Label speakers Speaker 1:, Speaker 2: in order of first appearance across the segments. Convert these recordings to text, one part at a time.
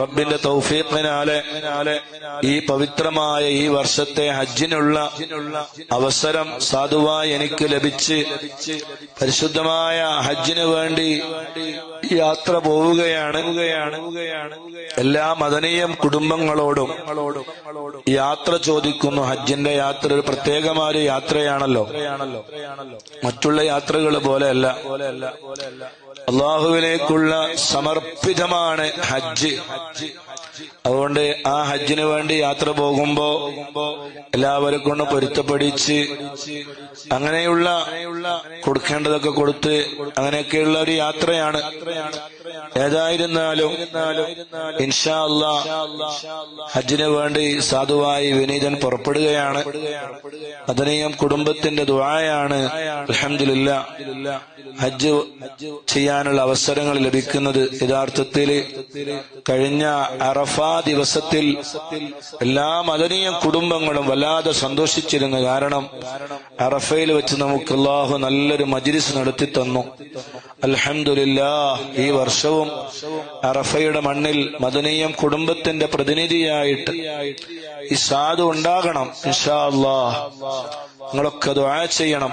Speaker 1: റബ്ബിന്റെ തൗഫീഖിനാലെ ഈ പവിത്രമായ ഈ വർഷത്തെ ഹജ്ജിനുള്ള അവസരം സാധുവായി എനിക്ക് ലഭിച്ച് പരിശുദ്ധമായ ഹജ്ജിന് വേണ്ടി യാത്ര പോവുകയാണ്. എല്ലാ മദനീയം കുടുംബങ്ങളോടും യാത്ര ചോദിക്കുന്നു. ഹജ്ജിന്റെ യാത്ര ഒരു പ്രത്യേകമായ യാത്രയാണല്ലോ. മറ്റുള്ള യാത്രകൾ പോലെയല്ല. അള്ളാഹുവിലേക്കുള്ള സമർപ്പിതമാണ് ഹജ്ജ്. അതുകൊണ്ട് ആ ഹജ്ജിന് വേണ്ടി യാത്ര പോകുമ്പോ എല്ലാവരെ കൊണ്ട് പൊരുത്തപ്പെടിച്ച് അങ്ങനെയുള്ള കൊടുക്കേണ്ടതൊക്കെ കൊടുത്ത് അങ്ങനെയൊക്കെയുള്ള ഒരു യാത്രയാണ്. ഏതായിരുന്നാലും ഇൻഷാ അല്ല ഹജ്ജിന് വേണ്ടി സാധുവായി വിനീതൻ പുറപ്പെടുകയാണ്. അതിനെയും കുടുംബത്തിന്റെ ദുആയാണ് അലഹമില്ല ഹജ്ജ് ചെയ്യാനുള്ള അവസരങ്ങൾ ലഭിക്കുന്നത്. യഥാർത്ഥത്തിൽ കഴിഞ്ഞ അറഫ ദിവസത്തിൽ എല്ലാ മദനീയ കുടുംബങ്ങളും വല്ലാതെ സന്തോഷിച്ചിരുന്നു കാരണം അറഫയിൽ വെച്ച് നമുക്ക് അള്ളാഹു നല്ലൊരു മജിരിസ് നടത്തി തന്നു. അൽഹംദുലില്ലാ ഈ വർഷവും അറഫയുടെ മണ്ണിൽ മദനീയം കുടുംബത്തിന്റെ പ്രതിനിധിയായിട്ട് ഈ സാധു ഉണ്ടാകണം ഇൻഷാ അത് നിങ്ങളൊക്കെ ദുആ ചെയ്യണം.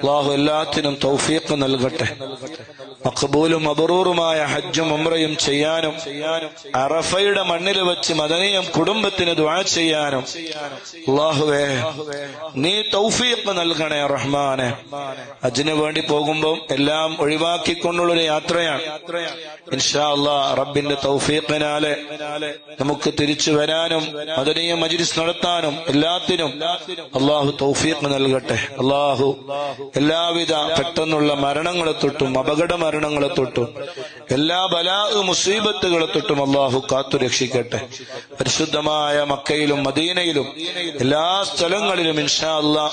Speaker 1: അള്ളാഹു എല്ലാത്തിനും തൗഫീഖ് നൽകട്ടെ. മഖബൂലും അബറൂറുമായ ഹജ്ജും ഉംറയും ചെയ്യാനും അറഫയുടെ മണ്ണിൽ വെച്ച് മദനീയം കുടുംബത്തിന് ദുആ ചെയ്യാനും. അള്ളാഹുവേ നീ തൗഫീഖ് നൽകണേ റഹ്മാനെ. ഹജ്ജിന് വേണ്ടി പോകുമ്പോൾ എല്ലാം ഒഴിവാക്കിക്കൊണ്ടുള്ളൊരു യാത്രയാണ്. ഇൻഷാ അല്ലാഹ് റബ്ബിന്റെ തൗഫീഖിനാലെ നമുക്ക് തിരിച്ചു വരാനും മദനീയ മജ്ലിസ് നടത്താനും എല്ലാത്തിനും അള്ളാഹു തൗഫീഖ് നൽകട്ടെ. അള്ളാഹു എല്ലാവിധ പെട്ടെന്നുള്ള മരണങ്ങളെ തൊട്ടും അപകട മരണങ്ങളെ തൊട്ടും. എല്ലാ ബലാ മുസീബത്തുകളെ തൊട്ടും അള്ളാഹു കാത്തു രക്ഷിക്കട്ടെ. പരിശുദ്ധമായ മക്കയിലും മദീനയിലും എല്ലാ സ്ഥലങ്ങളിലും ഇൻഷാ അല്ലാ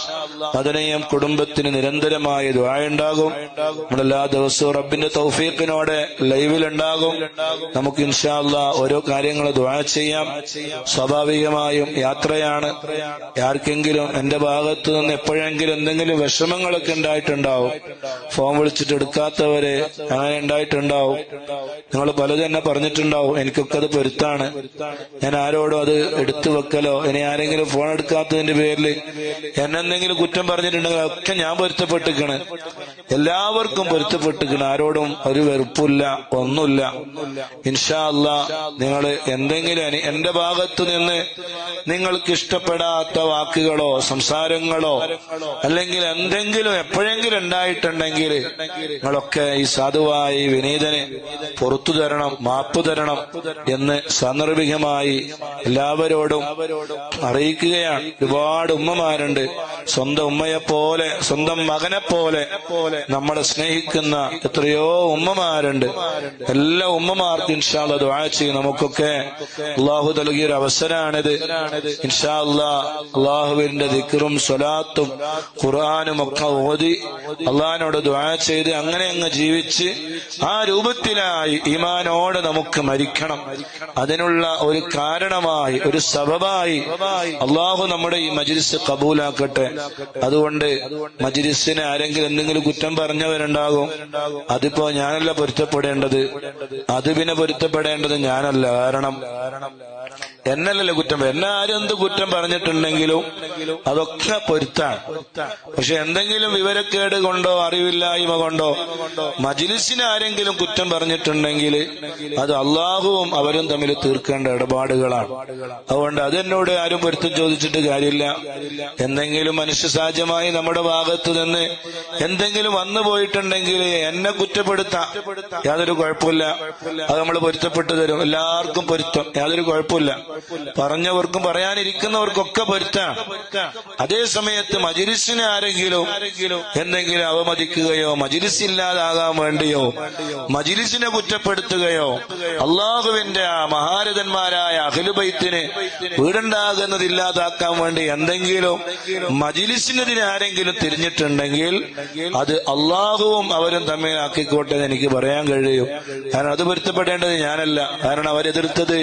Speaker 1: മദനയും കുടുംബത്തിന് നിരന്തരമായ ദ്വായുണ്ടാകും നമ്മളെല്ലാ ദിവസവും റബ്ബിന്റെ തൗഫീഖിനോടെ ലൈവിലുണ്ടാകും നമുക്ക് ഇൻഷാ അല്ലാ ഓരോ കാര്യങ്ങൾ ദ്വാ ചെയ്യാം. സ്വാഭാവികമായും യാത്രയാണ്. ആർക്കെങ്കിലും എന്റെ ഭാഗത്ത് നിന്ന് എപ്പോഴെങ്കിലും എന്തെങ്കിലും വിഷമങ്ങളൊക്കെ ഉണ്ടായിട്ടുണ്ടാവും. ഫോൺ വിളിച്ചിട്ട് എടുക്കാത്തവരെ അങ്ങനെ ഉണ്ടായിട്ടുണ്ടാവും. നിങ്ങൾ പലതും എന്നെ പറഞ്ഞിട്ടുണ്ടാവും. എനിക്കൊക്കെ അത് പൊരുത്താണ്. ഞാൻ ആരോടും അത് എടുത്തു വെക്കലോ? ഇനി ആരെങ്കിലും ഫോൺ എടുക്കാത്തതിന്റെ പേരിൽ എന്നെന്തെങ്കിലും കുറ്റം പറഞ്ഞിട്ടുണ്ടെങ്കിൽ ഒക്കെ ഞാൻ പൊരുത്തപ്പെട്ടിക്കണ് എല്ലാവർക്കും പൊരുത്തപ്പെട്ടിക്കണ് ആരോടും ഒരു വെറുപ്പില്ല ഒന്നുമില്ല. ഇൻഷാ അല്ല നിങ്ങൾ എന്തെങ്കിലും എന്റെ ഭാഗത്ത് നിന്ന് നിങ്ങൾക്ക് ഇഷ്ടപ്പെടാത്ത വാക്കുകളോ സംസാരങ്ങളോ അല്ലെങ്കിൽ എന്തെങ്കിലും എപ്പോഴെങ്കിലും ഉണ്ടായിട്ടുണ്ടെങ്കിൽ നിങ്ങളൊക്കെ ഈ സാധുവായി വിനീതനെ പുറത്തു തരണം മാപ്പ് തരണം എന്ന് സാന്ദർഭികമായി എല്ലാവരോടും അറിയിക്കുകയാണ്. ഒരുപാട് ഉമ്മമാരുണ്ട്. സ്വന്തം ഉമ്മയെ പോലെ സ്വന്തം മകനെ പോലെ നമ്മളെ സ്നേഹിക്കുന്ന എത്രയോ ഉമ്മമാരുണ്ട്. എല്ലാ ഉമ്മമാർക്കും ഇൻഷാല്ല ദുആ ചെയ്യും. നമുക്കൊക്കെ അള്ളാഹു നൽകിയ ഒരു അവസരമാണിത് ഇൻഷാ അല്ലാ അള്ളാഹുവിന്റെ ദിക്കറും സ്വലാത്തും ഖുർആാനും ഒക്കെ ഓതി അള്ളഹാനോട് ദ്വാ ചെയ്ത് അങ്ങനെ അങ്ങ് ജീവിച്ച് ആ രൂപത്തിലായി ഈമാനോട് നമുക്ക് മരിക്കണം. അതിനുള്ള ഒരു കാരണമായി ഒരു സബബായി അള്ളാഹു നമ്മുടെ ഈ മജിലിസ് കബൂലാക്കട്ടെ. അതുകൊണ്ട് മജിരിസിന് ആരെങ്കിലും എന്തെങ്കിലും കുറ്റം പറഞ്ഞവരുണ്ടാകും. അതിപ്പോ ഞാനല്ല പൊരുത്തപ്പെടേണ്ടത്. അത് പിന്നെ പൊരുത്തപ്പെടേണ്ടത് ഞാനല്ല. കാരണം എന്നല്ലല്ലോ കുറ്റം. എന്നെ ആരും എന്ത് കുറ്റം പറഞ്ഞിട്ടുണ്ടെങ്കിലും അതൊക്കെ പൊരുത്താണ്. പക്ഷെ എന്തെങ്കിലും വിവരക്കേട് കൊണ്ടോ അറിവില്ലായ്മ കൊണ്ടോ മജിലിസിന് ആരെങ്കിലും കുറ്റം പറഞ്ഞിട്ടുണ്ടെങ്കിൽ അത് അള്ളാഹുവും അവരും തമ്മിൽ തീർക്കേണ്ട ഇടപാടുകളാണ്. അതുകൊണ്ട് അതെന്നോട് ആരും പൊരുത്തം ചോദിച്ചിട്ട് കാര്യമില്ല. എന്തെങ്കിലും മനുഷ്യ സഹജമായി നമ്മുടെ ഭാഗത്ത് നിന്ന് എന്തെങ്കിലും വന്നു പോയിട്ടുണ്ടെങ്കിൽ എന്നെ കുറ്റപ്പെടുത്താം. യാതൊരു കുഴപ്പമില്ല. അത് നമ്മൾ പൊരുത്തപ്പെട്ടു തരും. എല്ലാവർക്കും പൊരുത്തം. യാതൊരു കുഴപ്പമില്ല. പറഞ്ഞവർക്കും പറയാനിരിക്കുന്നവർക്കൊക്കെ പൊരുത്താണ് അതേ സമയത്ത് മജിലിസിനെ ആരെങ്കിലും എന്തെങ്കിലും അവമതിക്കുകയോ മജിലിസ് ഇല്ലാതാകാൻ വേണ്ടിയോ മജിലിസിനെ കുറ്റപ്പെടുത്തുകയോ അള്ളാഹുവിന്റെ ആ മഹാരഥന്മാരായ അഖിലുബൈത്തിന് വീടുണ്ടാകുന്നത് ഇല്ലാതാക്കാൻ വേണ്ടി എന്തെങ്കിലും മജിലിസിനെതിരെ ആരെങ്കിലും തിരിഞ്ഞിട്ടുണ്ടെങ്കിൽ അത് അള്ളാഹുവും അവരും തമ്മിൽ ആക്കിക്കോട്ടെ എന്ന് എനിക്ക് പറയാൻ കഴിയും. കാരണം അത് പൊരുത്തപ്പെടേണ്ടത് ഞാനല്ല. കാരണം അവരെതിർത്തത്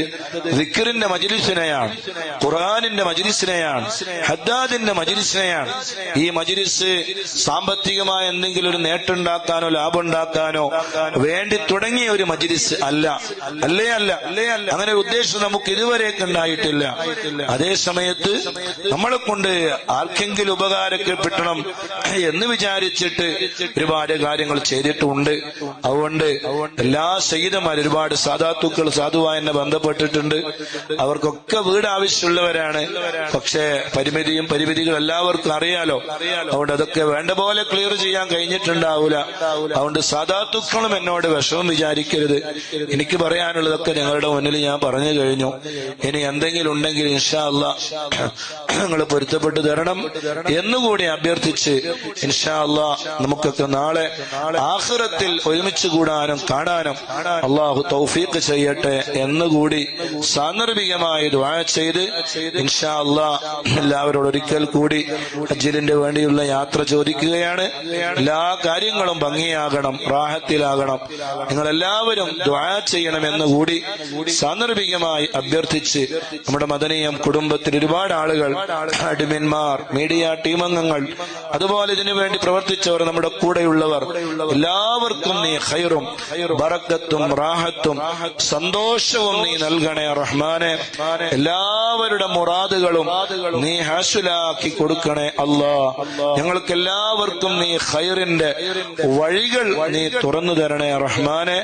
Speaker 1: വിക്കറിന്റെ മജിലിസിനെയാണ്. ഖുർആാനിന്റെ മജിലിസിനെയാണ്. ഹദ്ദാദിന്റെ മജിലിസിനെയാണ്. ഈ മജിലിസ് സാമ്പത്തികമായ എന്തെങ്കിലും ഒരു നേട്ടുണ്ടാക്കാനോ ലാഭം ഉണ്ടാക്കാനോ വേണ്ടി തുടങ്ങിയ ഒരു മജിലിസ് അല്ല. അല്ലേ അല്ല? അല്ലേ അല്ല അങ്ങനെ ഒരു ഉദ്ദേശം നമുക്ക് ഇതുവരെയൊക്കെ ഉണ്ടായിട്ടില്ല. അതേ സമയത്ത് നമ്മളെ കൊണ്ട് ആർക്കെങ്കിലും ഉപകാരപ്പെടണം എന്ന് വിചാരിച്ചിട്ട് ഒരുപാട് കാര്യങ്ങൾ ചെയ്തിട്ടുണ്ട്. അതുകൊണ്ട് എല്ലാ സഹിതന്മാർ ഒരുപാട് സാധാത്തുക്കൾ സാധുവായി ബന്ധപ്പെട്ടിട്ടുണ്ട്. അവർക്കൊക്കെ വീട് ആവശ്യമുള്ളവരാണ്. പക്ഷേ പരിമിതിയും പരിമിതികളും എല്ലാവർക്കും അറിയാലോ. അതുകൊണ്ട് അതൊക്കെ വേണ്ട പോലെ ക്ലിയർ ചെയ്യാൻ കഴിഞ്ഞിട്ടുണ്ടാവൂല. അതുകൊണ്ട് സാധാത്തുക്കളും എന്നോട് വിഷമം വിചാരിക്കരുത്. എനിക്ക് പറയാനുള്ളതൊക്കെ ഞങ്ങളുടെ മുന്നിൽ ഞാൻ പറഞ്ഞു കഴിഞ്ഞു. ഇനി എന്തെങ്കിലും ഉണ്ടെങ്കിൽ ഇൻഷാ അല്ല നിങ്ങൾ പൊരുത്തപ്പെട്ടു തരണം എന്നുകൂടി അഭ്യർത്ഥിച്ച് ഇൻഷാ നമുക്കൊക്കെ നാളെ ആഹ്റത്തിൽ ഒരുമിച്ച് കൂടാനും കാണാനും അള്ളാഹു തൗഫീഖ് ചെയ്യട്ടെ എന്നുകൂടി സാന്ദർഭികമായി ദ്വാ ചെയ്ത് ഇൻഷാ അല്ലാ എല്ലാവരോടും ഒരിക്കൽ കൂടി അജിലിന്റെ വേണ്ടിയുള്ള യാത്ര ചോദിക്കുകയാണ്. എല്ലാ കാര്യങ്ങളും ഭംഗിയാകണം റാഹത്തിലാകണം. നിങ്ങൾ എല്ലാവരും ദ്വാ ചെയ്യണമെന്ന് കൂടി സാന്ദർഭികമായി അഭ്യർത്ഥിച്ച് നമ്മുടെ മദനീയം കുടുംബത്തിൽ ഒരുപാട് ആളുകൾ അഡ്മിന്മാർ മീഡിയ ടീം അംഗങ്ങൾ. അതുപോലെ ഇതിനു വേണ്ടി പ്രവർത്തിച്ചവർ നമ്മുടെ കൂടെയുള്ളവർ. എല്ലാവർക്കും നീ ഹൈറും ബറക്കത്തും റാഹത്തും സന്തോഷവും നീ നൽകണേ റഹ്മാനെ. എല്ലാവരുടെ മുറാദുകളും നീ ഹാസുലാക്കി കൊടുക്കണേ അല്ലാ. ഞങ്ങൾക്ക് എല്ലാവർക്കും നീ ഹൈറിന്റെ വഴികൾ നീ തുറന്നു തരണേ റഹ്മാനെ.